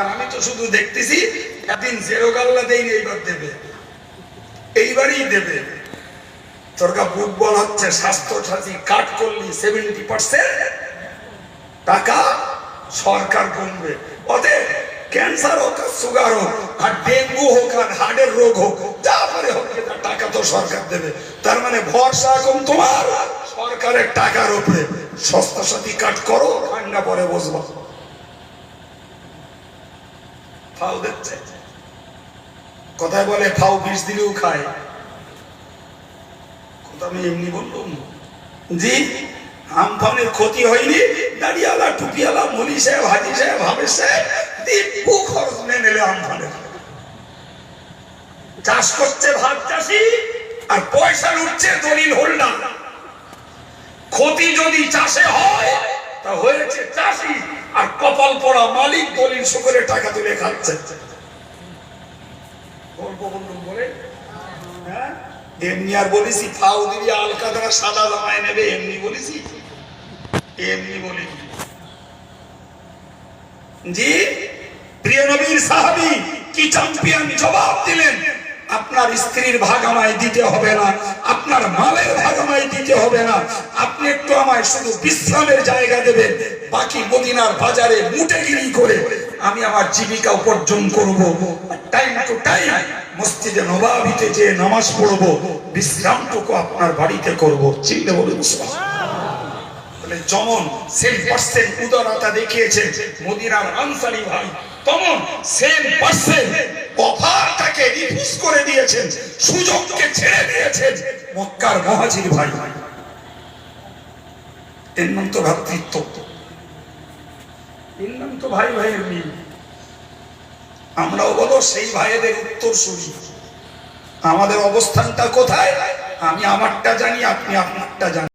আর আমি তো শুধু দেখতেছি, একদিন জেরো গাল্লা দেয়নি, এইবার দেবে। এইবারই দেবে। তোরকা বল হচ্ছে, স্বাস্থ্য সাথী, কাট করলি সেভেন্টি পার্সেন্ট টাকা সরকার ক্যান্সার হোক সুগার হোক, আর ডেঙ্গু হোক আর হার্টের রোগ হোক, যা পারে হোক টাকা তো সরকার দেবে। তার মানে ভরসা এখন তোমার। সরকারের টাকার উপরে। স্বাস্থ্য সাথী কাট করো, ঠান্ডা পরে বসবো। ফাউ দিচ্ছে কথায় বলে ফাউ বিষ দিলেও খায়। কথা আমি এমনি বললাম। জি আমফানের ক্ষতি হয়নি। দাড়িয়ালা, টুপিয়ালা, মলি সাহেব, হাজি সাহেব হাবে সাহেব দিব্যু খরচ নিয়ে নিলে আমফানের চাষ করছে ভাত চাষি, আর পয়সা লুটছে দলিল হোল্ডার। ক্ষতি যদি চাষে হয়, তা হয়েছে চাষি। কপাল পড়া মালিক দলিল শুকরে টাকা তুলে খাচ্ছে। হ্যাঁ? এমনি আর বলেছি ফাউ দিবি সাদা জামায় নেবে, এমনি বলেছি এমনি বলি জি, প্রিয় নবীর সাহাবি, কি চ্যাম্পিয়ন জবাব দিলেন? আপনার স্ত্রীর ভাগ আমায় দিতে হবে না, আপনার মালের ভাগ আমায় দিতে হবে না। আপনি একটু আমায় শুধু বিশ্রামের জায়গা দেবেন, বাকি মদিনার বাজারে মুটেগিরি করে আমি আমার জীবিকা উপার্জন করব। টাইম টু টাইম মসজিদে নবাবিতে যে নামাজ পড়ব, বিশ্রামটুকু আপনার বাড়িতে করব। চিন্তা বলুন বলে, যেমন সেম পার্সেন্ট উদারতা দেখিয়েছেন মদিনার আনসারি ভাই, তেমন সেম পার্সেন্ট রিফিউজ করে দিয়েছেন, সুযোগকে ছেড়ে দিয়েছেন মক্কার মহাজির ভাই। এর নাম তো ভ্রাতৃত্ব। এর নাম তো ভাই ভাইয়ের মিল। আমরাও বলো সেই ভাইয়েদের উত্তর শুনি। আমাদের অবস্থানটা কোথায়? আমি আমারটা জানি, আপনি আপনারটা জানি